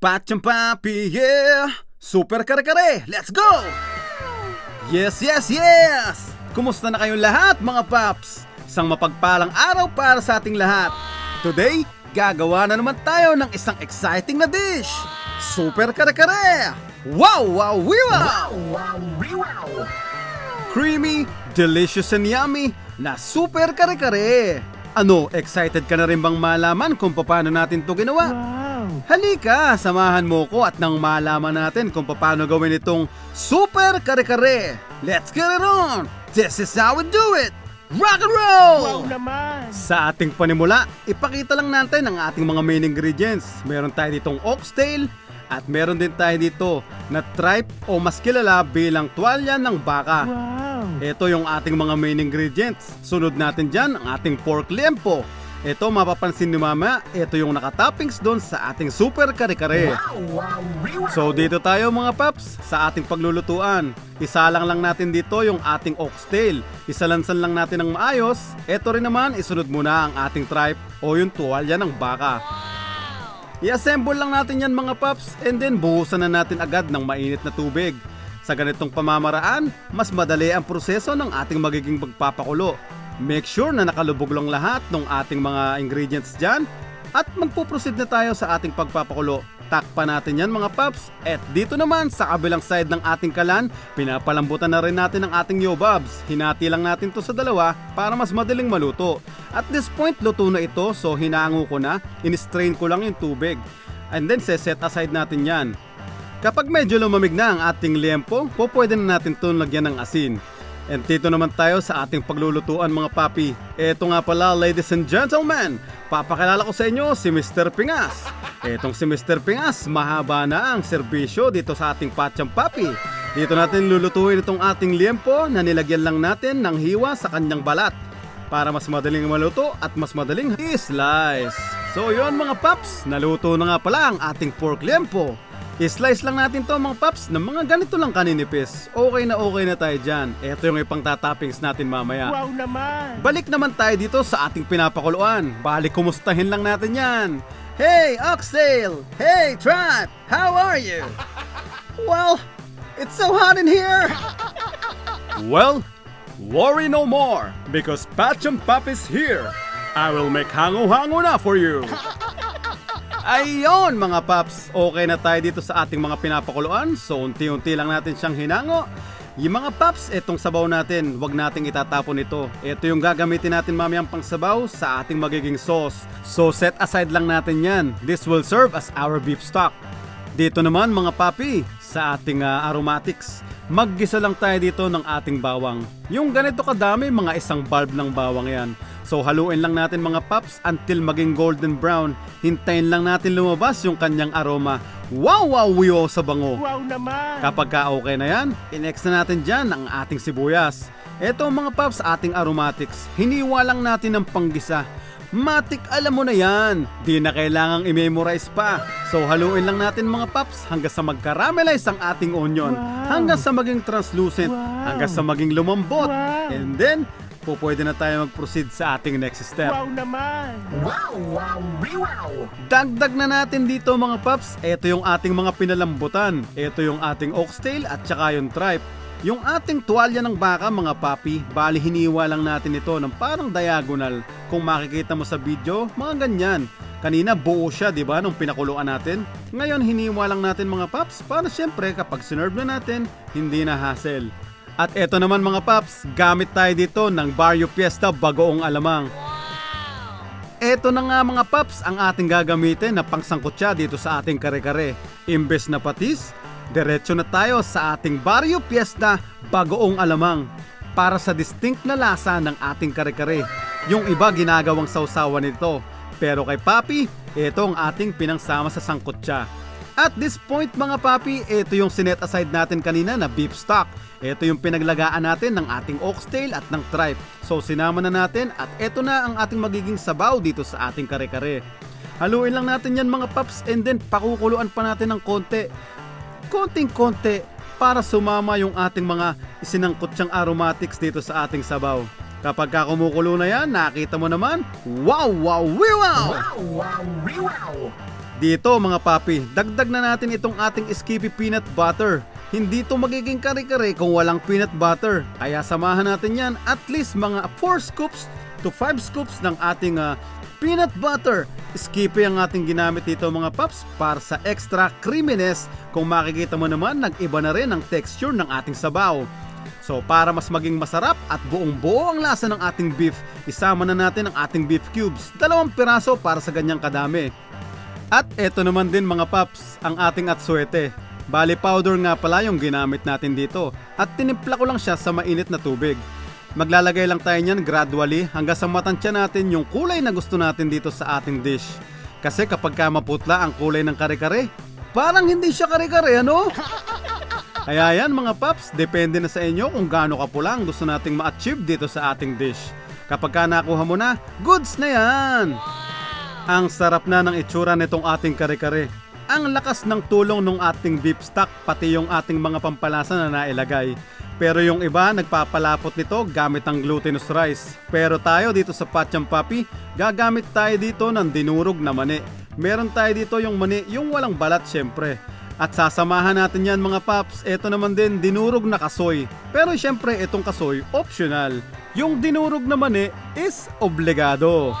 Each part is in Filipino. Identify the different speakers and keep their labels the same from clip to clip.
Speaker 1: Pachang papi, yeah! Super kare-kare, let's go! Yes, yes, yes! Kumusta na kayong lahat mga paps? Isang mapagpalang araw para sa ating lahat. Today, gagawa na naman tayo ng isang exciting na dish! Super kare-kare! Wow, wow, wee, wow! Creamy, delicious and yummy na super kare-kare! Ano, excited ka na rin bang malaman kung paano natin to ginawa? Halika, samahan mo ko at nang malaman natin kung paano gawin itong super kare-kare. Let's get it on! This is how we do it! Rock and roll!
Speaker 2: Wow naman!
Speaker 1: Sa ating panimula, ipakita lang natin ang ating mga main ingredients. Meron tayo ditong oxtail at meron din tayo dito na tripe o mas kilala bilang tuwalya ng baka.
Speaker 2: Wow!
Speaker 1: Ito yung ating mga main ingredients. Sunod natin dyan ang ating pork liempo. Ito mapapansin ni mama, ito yung nakatoppings doon sa ating super kare-kare. So dito tayo mga paps sa ating paglulutuan. Isalang lang natin dito yung ating oxtail. Isalansan lang natin ng maayos. Ito rin naman isunod muna ang ating tripe o yung tuwalya ng baka. I-assemble lang natin yan mga paps and then buhusan na natin agad ng mainit na tubig. Sa ganitong pamamaraan, mas madali ang proseso ng ating magiging pagpapakulo. Make sure na nakalubog lang lahat ng ating mga ingredients dyan at magpuproceed na tayo sa ating pagpapakulo. Takpan natin yan mga paps. At dito naman sa kabilang side ng ating kalan, pinapalambutan na rin natin ang ating yobabs. Hinati lang natin to sa dalawa para mas madaling maluto. At this point, luto na ito so hinango ko na, in-strain ko lang yung tubig. And then set aside natin yan. Kapag medyo lumamig na ang ating liempo, po pwede na natin ito lagyan ng asin. And dito naman tayo sa ating paglulutuan mga papi. Ito nga pala ladies and gentlemen, papakilala ko sa inyo si Mr. Pingas. Etong si Mr. Pingas, mahaba na ang serbisyo dito sa ating Pachang Papi. Dito natin lulutuin itong ating liempo na nilagyan lang natin ng hiwa sa kanyang balat para mas madaling maluto at mas madaling i-slice. So yon mga paps, naluto na nga pala ang ating pork liempo. I-slice lang natin to mga paps ng mga ganito lang kaninipis. Okay na okay na tayo dyan. Ito yung ipang tatoppings natin mamaya.
Speaker 2: Wow naman!
Speaker 1: Balik naman tayo dito sa ating pinapakuluan. Balik kumustahin lang natin yan. Hey, Oxtail! Hey, Trap! How are you? Well, it's so hot in here! Well, worry no more because Patcham Pop is here. I will make hango-hango na for you. Ayon mga paps, okay na tayo dito sa ating mga pinapakuluan. So unti-unti lang natin siyang hinango. Yung mga paps, itong sabaw natin, wag nating itatapon ito. Ito yung gagamitin natin mamayang pangsabaw sa ating magiging sauce. So set aside lang natin yan. This will serve as our beef stock. Dito naman mga papi, sa ating ah, aromatics, maggisa lang tayo dito ng ating bawang. Yung ganito kadami, mga isang bulb ng bawang yan. So haluin lang natin mga paps until maging golden brown. Hintayin lang natin lumabas yung kanyang aroma. Wow wow wow sa bango.
Speaker 2: Wow naman!
Speaker 1: Kapag ka okay na yan, inex na natin dyan ang ating sibuyas. Ito mga paps ating aromatics. Hiniwa lang natin ng panggisa. Matik alam mo na yan. Di na kailangang i-memorize pa. So haluin lang natin mga paps hanggang sa mag-caramelize ang ating onion.
Speaker 2: Wow.
Speaker 1: Hanggang sa maging translucent.
Speaker 2: Wow.
Speaker 1: Hanggang sa maging lumambot.
Speaker 2: Wow.
Speaker 1: And then, po pwede na tayo mag-proceed sa ating next step.
Speaker 2: Wow naman!
Speaker 1: Dagdag na natin dito mga paps, ito yung ating mga pinalambutan. Ito yung ating oxtail at saka yung tripe. Yung ating tuwalya ng baka mga papi, bali hiniwa lang natin ito ng parang diagonal. Kung makikita mo sa video, mga ganyan. Kanina buo siya, di ba, nung pinakuluan natin? Ngayon hiniwa lang natin mga paps para syempre kapag sinerve na natin, hindi na hassle. At eto naman mga paps, gamit tayo dito ng Barrio Fiesta Bagoong Alamang. Eto na nga mga paps ang ating gagamitin na pangsangkutsa dito sa ating kare-kare. Imbes na patis, diretso na tayo sa ating Barrio Fiesta Bagoong Alamang para sa distinct na lasa ng ating kare-kare. Yung iba ginagawang sausawan nito. Pero kay Papi, ito ang ating pinangsama sa sangkutsa. At this point mga papi, ito yung sinet aside natin kanina na beef stock. Ito yung pinaglagaan natin ng ating oxtail at ng tripe. So sinama na natin at ito na ang ating magiging sabaw dito sa ating kare-kare. Haluin lang natin yan mga paps and then pakukuluan pa natin ng konti. Konting-konti para sumama yung ating mga isinangkutsyang aromatics dito sa ating sabaw. Kapag ka kumukulo na yan, nakita mo naman, wow, wow, wow, wow! Dito mga papi, dagdag na natin itong ating Skippy Peanut Butter. Hindi to magiging kare-kare kung walang peanut butter. Kaya samahan natin yan at least mga 4 scoops to 5 scoops ng ating ah, peanut butter. Skippy ang ating ginamit dito mga paps para sa extra creaminess. Kung makikita mo naman, nag-iba na rin ang texture ng ating sabaw. So para mas maging masarap at buong buo ang lasa ng ating beef, isama na natin ang ating beef cubes. Dalawang piraso para sa ganyang kadami. At eto naman din mga paps, ang ating atsuete. Bali powder nga pala yung ginamit natin dito at tinimpla ko lang siya sa mainit na tubig. Maglalagay lang tayo niyan gradually hanggang sa matansya natin yung kulay na gusto natin dito sa ating dish. Kasi kapag ka maputla ang kulay ng kare-kare, parang hindi siya kare-kare ano? Kaya yan mga paps, depende na sa inyo kung gaano kapula ang gusto nating ma-achieve dito sa ating dish. Kapag ka nakuha mo na, goods na yan! Ang sarap na ng itsura nitong ating kare-kare. Ang lakas ng tulong ng ating beef stock pati yung ating mga pampalasa na nailagay. Pero yung iba nagpapalapot nito gamit ang glutinous rice. Pero tayo dito sa Pacham Papi, gagamit tayo dito ng dinurog na mani. Meron tayo dito yung mani, yung walang balat syempre. At sasamahan natin yan mga paps, ito naman din dinurog na kasoy. Pero syempre itong kasoy optional. Yung dinurog na mani is obligado.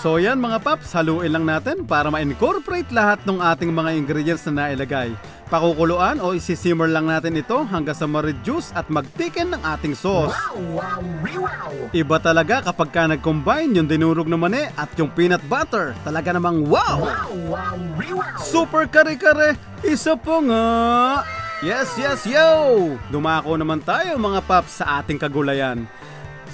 Speaker 1: So yan mga paps, haluin lang natin para ma-incorporate lahat ng ating mga ingredients na nailagay. Pakukuluan o isisimmer lang natin ito hanggang sa ma-reduce at magtiken ng ating sauce. Iba talaga kapag ka nag-combine yung dinurog na mani at yung peanut butter. Talaga namang wow! Super kare-kare! Isa po nga! Yes, yes, yo! Dumako naman tayo mga paps sa ating kagulayan.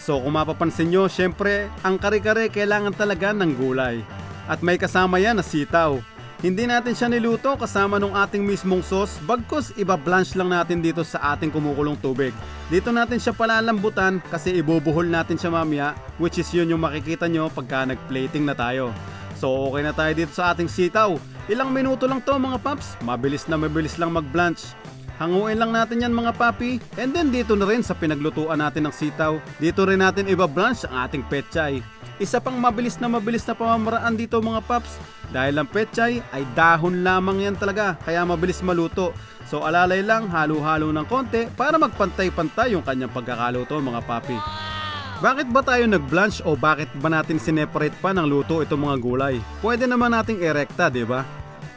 Speaker 1: So kung mapapansin nyo, syempre, ang kare-kare kailangan talaga ng gulay. At may kasama yan na sitaw. Hindi natin siya niluto kasama nung ating mismong sauce, bagkus iba-blanch lang natin dito sa ating kumukulong tubig. Dito natin siya palalambutan kasi ibubuhol natin siya mamaya, which is yun yung makikita nyo pagka nag-plating na tayo. So okay na tayo dito sa ating sitaw. Ilang minuto lang to mga paps, mabilis na mabilis lang mag-blanch. Hanguin lang natin yan mga papi. And then dito na rin sa pinaglutuan natin ng sitaw. Dito rin natin iba-blanch ang ating petchay. Isa pang mabilis na mabilis na pamamaraan dito mga paps. Dahil ang petchay ay dahon lamang yan talaga. Kaya mabilis maluto. So alalay lang, halo-halo ng konti para magpantay-pantay yung kanyang pagkakaluto mga papi. Bakit ba tayo nag-blanch o bakit ba natin sineparate pa ng luto itong mga gulay? Pwede naman nating erekta, di ba?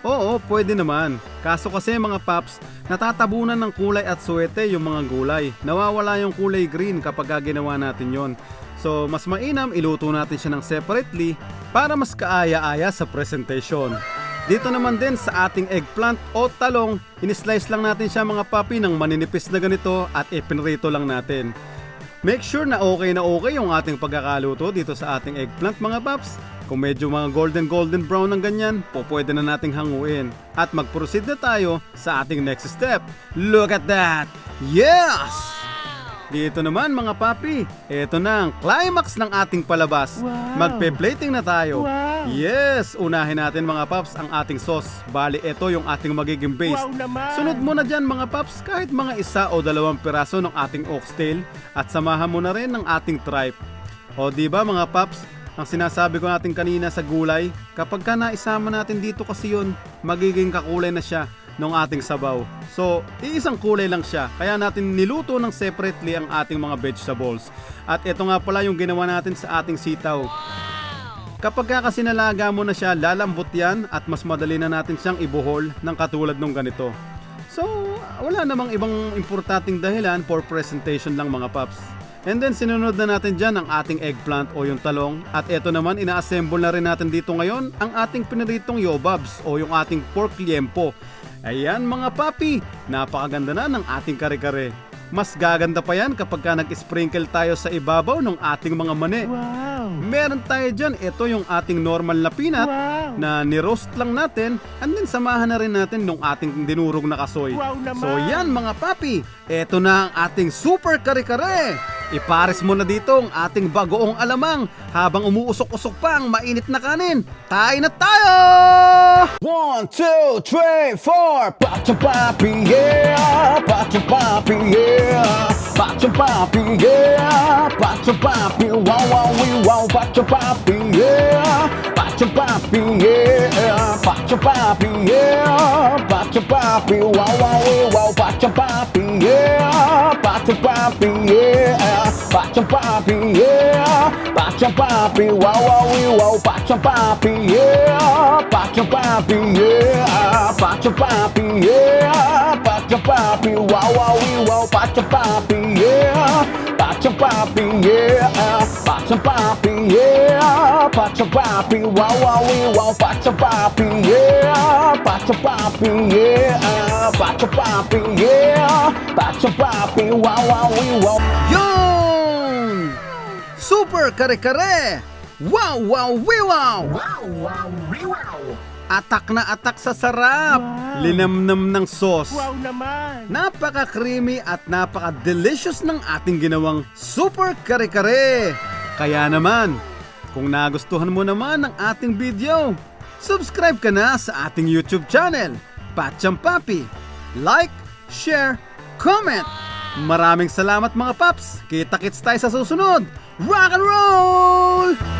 Speaker 1: Oo, pwede naman. Kaso kasi mga paps, natatabunan ng kulay at suwete yung mga gulay. Nawawala yung kulay green kapag ginawa natin yon. So, mas mainam iluto natin siya ng separately para mas kaaya-aya sa presentation. Dito naman din sa ating eggplant o talong, inislice lang natin siya mga papi ng maninipis na ganito at ipinrito lang natin. Make sure na okay na okay yung ating pagkakaluto dito sa ating eggplant mga paps. Kung medyo mga golden golden brown ng ganyan, po pwede na nating hanguin. At mag-proceed na tayo sa ating next step. Look at that! Yes! Dito naman mga papi, ito na ang climax ng ating palabas.
Speaker 2: Wow!
Speaker 1: Magpe-plating na tayo.
Speaker 2: Wow!
Speaker 1: Yes! Unahin natin mga paps ang ating sauce. Bali, ito yung ating magiging base.
Speaker 2: Wow naman!
Speaker 1: Sunod mo na dyan mga paps kahit mga isa o dalawang piraso ng ating oxtail at samahan mo na rin ng ating tripe. O di ba mga paps, ang sinasabi ko natin kanina sa gulay, kapag ka naisama natin dito kasi yun, magiging kakulay na siya ng ating sabaw. So, iisang kulay lang siya. Kaya natin niluto ng separately ang ating mga vegetables. At ito nga pala yung ginawa natin sa ating sitaw. Kapag ka kasi nalaga mo na siya, lalambot yan at mas madali na natin siyang ibuhol ng katulad nung ganito. So, wala namang ibang importanteng dahilan for presentation lang mga paps. And then sinunod na natin dyan ang ating eggplant o yung talong at ito naman ina-assemble na rin natin dito ngayon ang ating piniritong yobabs o yung ating pork liempo. Ayan mga papi, napakaganda na ng ating kare-kare. Mas gaganda pa yan kapag ka nag-sprinkle tayo sa ibabaw ng ating mga mani.
Speaker 2: Wow!
Speaker 1: Meron tayo dyan, ito yung ating normal na peanut
Speaker 2: Wow!
Speaker 1: na ni-roast lang natin and then samahan na rin natin nung ating dinurog na kasoy.
Speaker 2: Wow naman!
Speaker 1: So yan mga papi, eto na ang ating super kare-kare. Ipares mo na dito ang ating bagoong alamang habang umuusok-usok pa ang mainit na kanin. Kain na tayo!
Speaker 3: One, two, three, four. Pacho papi, yeah. Pacho papi, yeah. Pacho papi, yeah. Pacho papi, wow, wow, wow. Pacho papi, yeah. Pachang papi, yeah. Pachang papi, yeah. Pachang papi, wow, wow, wow. Pachang papi, yeah. Pachang papi, yeah. Pachang papi, yeah. Pachang papi, wow, wow, wow. Pachang papi, yeah. Pachang papi, yeah. Pachang papi, yeah. Pachang papi, wow, wow, wow. Pachang papi, yeah. Pachang papi, yeah. Pachang papi, wow, wow, wow. Pachang papi, yeah. Pachang papi, yeah. Pachang papi, yeah. Pachang papi, wow, wow, wow.
Speaker 1: Yun! Super kare-kare! Wow, wow, wow! Atak na atak sa sarap!
Speaker 2: Wow.
Speaker 1: Linamnam ng sauce.
Speaker 2: Wow naman!
Speaker 1: Napaka-creamy at napaka-delicious ng ating ginawang super kare-kare. Kaya naman, kung nagustuhan mo naman ang ating video, subscribe ka na sa ating YouTube channel, Patcham Papi. Like, share, comment. Maraming salamat mga paps. Kita-kits tayo sa susunod. Rock and roll!